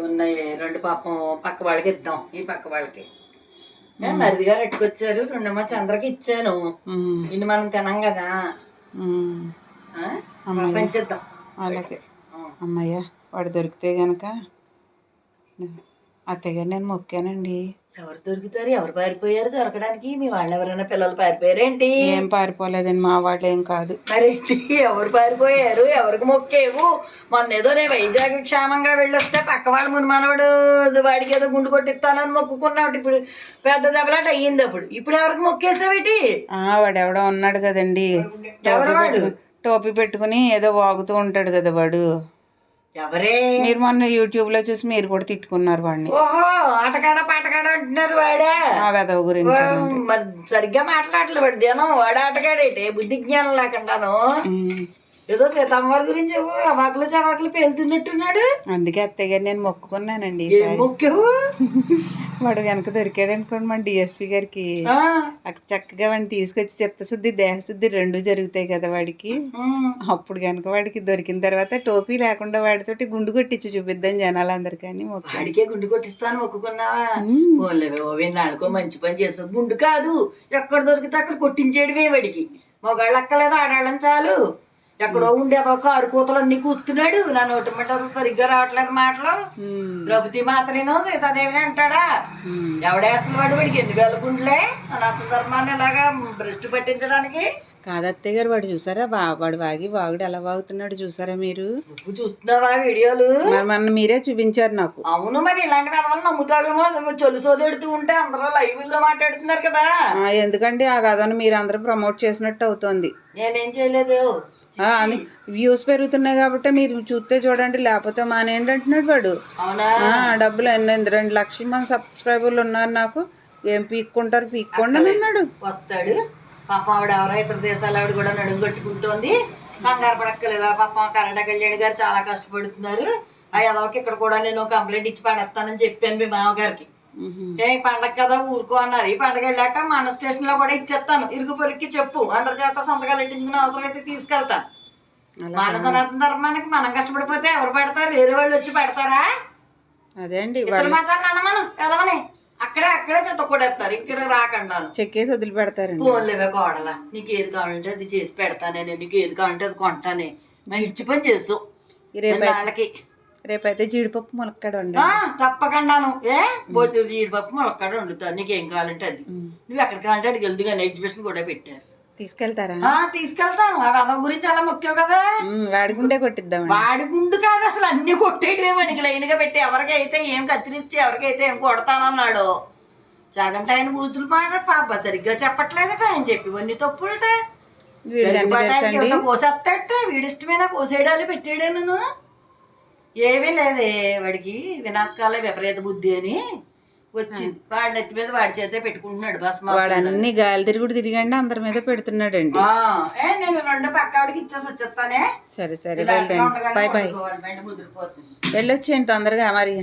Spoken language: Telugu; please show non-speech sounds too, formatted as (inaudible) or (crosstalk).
ఉన్నాయి రెండు పాపం పక్క వాళ్ళకి ఇద్దాం ఈ పక్క వాళ్ళకి. ఏ, మరిదిగా రెట్టుకొచ్చారు రెండేమో చంద్రకి ఇచ్చాను. ఇన్ని మనం తినాం కదా. పంచిద్దాం అలాగే. అమ్మయ్య వాడు దొరికితే గనక అత్తయ్య గారు నేను మొక్కానండి. ఎవరు దొరుకుతారు? ఎవరు పారిపోయారు? దొరకడానికి మీ వాళ్ళు ఎవరైనా పిల్లలు పారిపోయారేంటి? ఏం పారిపోలేదండి మా వాళ్ళు ఏం కాదు. మరేంటి? ఎవరు పారిపోయారు? ఎవరికి మొక్కేవు? మొన్న ఏదో నేను వైజాగ్ క్షేమంగా వెళ్ళొస్తే పక్క ముని మనవడు వాడికి ఏదో గుండు కొట్టిస్తానని మొక్కుకున్నావు ఇప్పుడు పెద్ద దెబ్బలాట అయ్యింది అప్పుడు. ఇప్పుడు ఎవరికి మొక్కేసావేటి? ఆ వాడు ఎవడో ఉన్నాడు కదండి. ఎవరు వాడు? టోపీ పెట్టుకుని ఏదో వాగుతూ ఉంటాడు కదా వాడు. ఎవరే? మీరు మొన్న యూట్యూబ్లో చూసి మీరు కూడా తిట్టుకున్నారు వాడిని. ఓహో ఆటకాడ పాటకాడ అంటున్నారు వాడే. ఆ వెదవ గురించి మరి సరిగ్గా మాట్లాడలేదు వాడు దినం. వాడు ఆటగాడేటి బుద్ధి జ్ఞానం లేకుండాను. ఏదో సీతమ్మవారి గురించి ఏవో అవాకులు చవాకులు పేలుతున్నట్టున్నాడు. అందుకే అత్తయ్య గారు నేను మొక్కుకున్నానండి మొక్కేవు? (laughs) వాడు వెనక దొరికాడు అనుకోండి మన డిఎస్పి గారికి. అక్కడ చక్కగా వాడిని తీసుకొచ్చి చిత్తశుద్ధి దేహశుద్ధి రెండు జరుగుతాయి కదా వాడికి. అప్పుడు కనుక వాడికి దొరికిన తర్వాత టోపీ లేకుండా వాడితోటి గుండు కొట్టించి చూపిద్దాం జనాలందరికీ అని మొక్కాను. వాడికే గుండు కొట్టిస్తాను మొక్కుకున్నావా? పోలేవే ఓవే నాలుగో మంచి పని చేస్తావు. గుండు కాదు ఎక్కడ దొరికితే అక్కడ కొట్టించేయడమే వాడికి. మగాళ్ళు అక్కలేదు ఆడాళ్ళని చాలు. ఎక్కడో ఉండి అదో కారు కూతలు అన్ని కూస్తున్నాడు నా నోటి మాట అసలు సరిగ్గా రావట్లేదు మాటలు. ద్రౌపది మాత్రమేనో సీతాదేవిని అంటాడా. ఎవడేసిన వాడు వాడికి? ఎన్ని వేల గుండ్లే? సనాతన ధర్మాన్ని ఇలాగా భ్రష్టు పట్టించడానికి? కాదు అత్తయ్య గారు వాడు చూసారా? బా వాడు వాగి వాగుడు ఎలా వాగుతున్నాడు చూసారా మీరు? నువ్వు చూస్తున్నావా వీడియోలు? మరి మొన్న మీరే చూపించారు నాకు. అవును మరి ఇలాంటి పెదవులు నమ్ముతావేమో? చొల్లు సోదెడుతూ ఉంటే అందరూ లైవ్లో మాట్లాడుతున్నారు కదా. ఎందుకండి? ఆ వెధవను మీరు అందరూ ప్రమోట్ చేసినట్టు అవుతోంది. నేనేం చేయలేదు? అని వ్యూస్ పెరుగుతున్నాయి కాబట్టి మీరు చూస్తే చూడండి లేకపోతే మానేయండి అంటున్నాడు వాడు. డబ్బులు ఎన్ని రెండు లక్షల మంది సబ్స్క్రైబర్లు ఉన్నారు నాకు. ఏం పీక్కుంటారు? పీక్కోండి అని అన్నాడు. వస్తాడు. పాపం ఆవిడ ఎవరో ఇతర దేశాల ఆవిడ కూడా నడుము కట్టుకుంటోంది. కంగారు పడక్కలేదా పాపం కర్ణాటక కళ్యాణ్ గారు చాలా కష్టపడుతున్నారు. ఆ ఎదవకి ఇక్కడ కూడా నేను కంప్లైంట్ ఇచ్చి పడేస్తానని చెప్పాను మీ మామగారికి. ఏ పండగ కదా ఊరుకో అన్నారు. ఈ పండగ వెళ్ళాక మన స్టేషన్లో కూడా ఇచ్చేస్తాను. ఇరుగు పొరుక్కి చెప్పు. అందరి చేత సంతకాలు ఎట్టించుకునే అవసరం అయితే తీసుకెళ్తాను. మన సనాతన ధర్మానికి మనం కష్టపడిపోతే ఎవరు పెడతారు? వేరే వాళ్ళు వచ్చి పెడతారా? అదే అండి ఇతర వాళ్ళు మతాలు అన్న మనం ఎదవని అక్కడే అక్కడే చెత్త కొడేస్తారు ఇక్కడ రాకుండాను చెక్కేసి వదిలిపెడతారండి పోలేవే కోడలా. నీకు ఏది కావాలంటే అది చేసి పెడతానే. నీకు ఏది కావాలంటే అది కొంటానే. ఇచ్చి పని చేసు వాళ్ళకి రేపైతే జీడిపప్పు ములక్కాడ ఉండండి ఆ, తప్పకుండాను. ఏ? బోతు జీడిపప్పు ములక్కాడ వండుతాను నీకు ఏం కావాలంటే అది. నువ్వు ఎక్కడ కావాలంటే అడిగి వెళ్దు కానీ ఎగ్జిబిషన్ కూడా పెట్టారు. తీసుకెళ్తారా? తీసుకెళ్తాను. ఆ వెదవ గురించి అలా ముఖ్యం కదా? వాడిగుండే కొట్టిద్దామండి వాడి గుండు కాదు అసలు. అన్ని కొట్టేయడమే మనకి లైన్గా పెట్టి ఎవరికైతే ఏం కత్తిరించి ఎవరికైతే ఏం కొడతానన్నాడు. చాగంట ఆయన బూతులు మాట పాప. సరిగ్గా చెప్పట్లేదట ఆయన చెప్పివన్నీ తప్పుడట వీడికి అన్ని తెలుసండి. కోసేస్తాట వీడిష్టమైన కోసేయడాలు పెట్టేయడాలను ఏమీ లేదే వాడికి వినాశకాల విపరీత బుద్ధి అని వచ్చి వాడి నెత్తి మీద వాడి చేతే పెట్టుకుంటున్నాడు బస్ వాడు అన్ని గాలి తిరుగుడు తిరిగండి అందరి మీద పెడుతున్నాడండి. ఏ నేను రెండు పక్క ఆవిడకి ఇచ్చేసి వచ్చేస్తానే. సరే సరే బాయ్ బాయ్. వెళ్ళొచ్చేయండి తొందరగా మరి.